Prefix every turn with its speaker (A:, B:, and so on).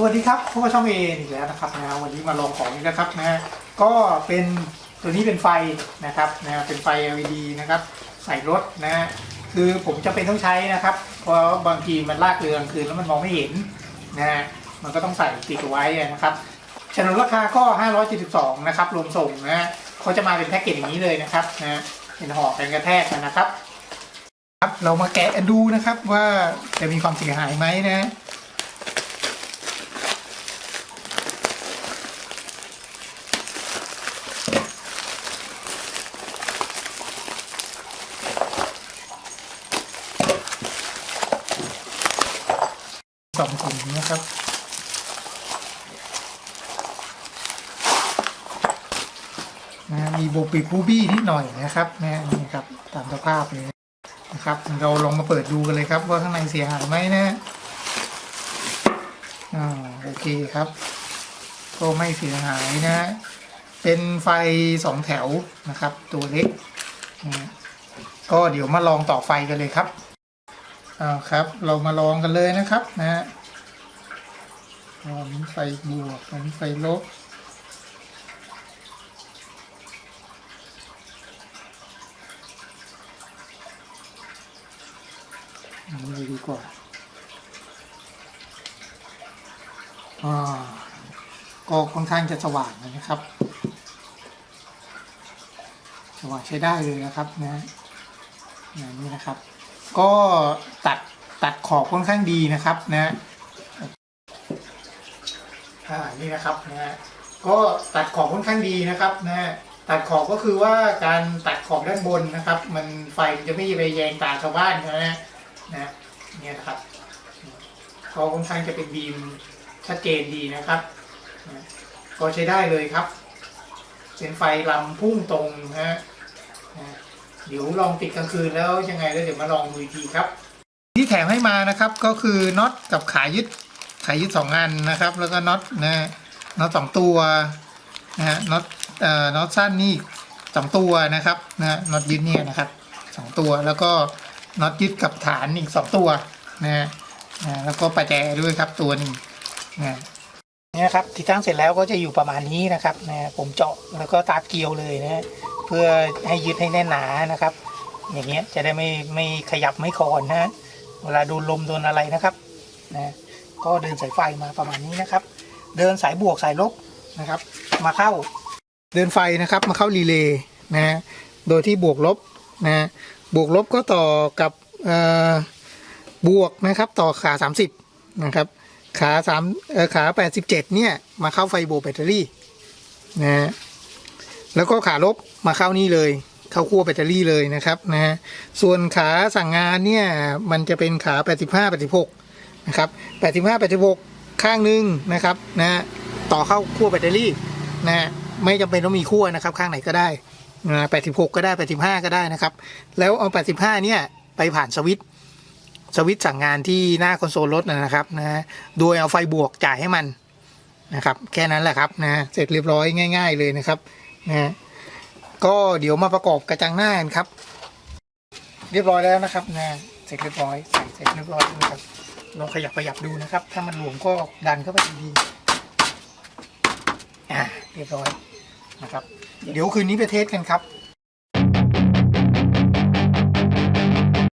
A: สวัสดีครับพวกบช่องเออีกแล้วนะครับนะวันนี้มาลองของอีกนะครับนะก็เป็นตัวนี้เป็นไฟนะครับนะเป็นไฟ LED นะครับ ใส่รถนะฮะคือผมจะเป็นต้องใช้นะครับ เพราะบางทีมันลากเรืองคืนแล้วมันมองไม่เห็นนะฮะมันก็ต้องใส่ติดไว้นะครับฉนวนราคาก็ 572 นะครับ รวมส่งนะฮะเขาจะมาเป็นแพ็กเกจอย่างนี้เลยนะครับนะเป็นห่อกันกระแทกนะครับครับ เรามาแกะดูนะครับว่าจะมีความเสียหายไหมนะ สองถุงนะครับนะมีโบปีบูบี้นิดหน่อยนะครับนะนี่ครับตามสภาพเลยนะครับ เราลองมาเปิดดูกันเลยครับ ว่าข้างในเสียหายไหมนะอ่าโอเคครับ ก็ไม่เสียหายนะ เป็นไฟสองแถวนะครับ ตัวเล็กนะก็เดี๋ยวมาลองต่อไฟกันเลยครับ เอาครับ เรามาลองกันเลยนะครับนะฮะอันนี้ไฟบวกอันนี้ไฟลบอันนี้เลยดีกว่าอ่าก็ค่อนข้างจะสว่างนะครับ สว่างใช้ได้เลยนะครับนะอย่างนี้นะครับ ก็ตัดตัดขอบค่อนข้างดีนะครับนะอ่านี่นะครับนะฮะก็ตัดขอบค่อนข้างดีนะครับนะฮะตัดขอบก็คือว่าการตัดขอบด้านบนนะครับ มันไฟมันจะไม่ไปแยงตาชาวบ้านนะฮะนะเนี่ยนะครับเขาค่อนข้างจะเป็นบีมชัดเจนดีนะครับนะก็ใช้ได้เลยครับเป็นไฟลำพุ่งตรงนะฮะนะ เดี๋ยวลองติดกลางคืนแล้วยังไงแล้วเดี๋ยวมาลองดูอีกทีครับ ที่แถมให้มานะครับก็คือน็อตกับขายึดขายึดสองอันนะครับ แล้วก็น็อตนะน็อตสองตัวนะฮะน็อตเอ่อน็อตสั้นนี่สองตัวนะครับนะฮะน็อตยึดเนี่ยนะครับสองตัวแล้วก็น็อตยึดกับฐานอีกสองตัวนะฮะนะแล้วก็ประแจด้วยครับตัวหนึงนะ นี่ครับติดตั้งเสร็จแล้วก็จะอยู่ประมาณนี้นะครับนะผมเจาะแล้วก็ตาดเกลียวเลยนะเพื่อให้ยึดให้แน่นหนานะครับ อย่างเงี้ยจะได้ไม่ไม่ขยับไม่คลอนนะเวลาโดนลมโดนอะไรนะครับนะก็เดินสายไฟมาประมาณนี้นะครับ เดินสายบวกสายลบนะครับ มาเข้าเดินไฟนะครับมาเข้ารีเลย์นะโดยที่บวกลบนะบวกลบก็ต่อกับบวกนะครับต่อขา 30 นะครับ ขา3เอ่อขา87เนี่ยมาเข้าไฟโบว์แบตเตอรี่นะฮะแล้วก็ขาลบมาเข้านี่เลย เข้าขั้วแบตเตอรี่เลยนะครับนะฮะส่วนขาสั่งงานเนี่ยมันจะเป็นขา85 86นะครับ85 86ข้างหนึ่งนะครับนะฮะต่อเข้าขั้วแบตเตอรี่นะฮะไม่จำเป็นต้องมีขั้วนะครับ ข้างไหนก็ได้นะ86ก็ได้85ก็ได้นะครับ แล้วเอา85เนี่ยไปผ่านสวิตช์ สวิตช์สั่งงานที่หน้าคอนโซลรถนะครับนะฮะโดยเอาไฟบวกจ่ายให้มันนะครับ แค่นั้นแหละครับนะเสร็จเรียบร้อยง่าย ๆ เลยนะครับนะฮะก็เดี๋ยวมาประกอบกระจังหน้ากันครับ เรียบร้อยแล้วนะครับนะเสร็จเรียบร้อยใส่เสร็จเรียบร้อยนะครับลองขยับขยับดูนะครับ ถ้ามันหลวมก็ดันเข้าไปดีๆอ่าเรียบร้อยนะครับ เดี๋ยวคืนนี้ไปเทสกันครับ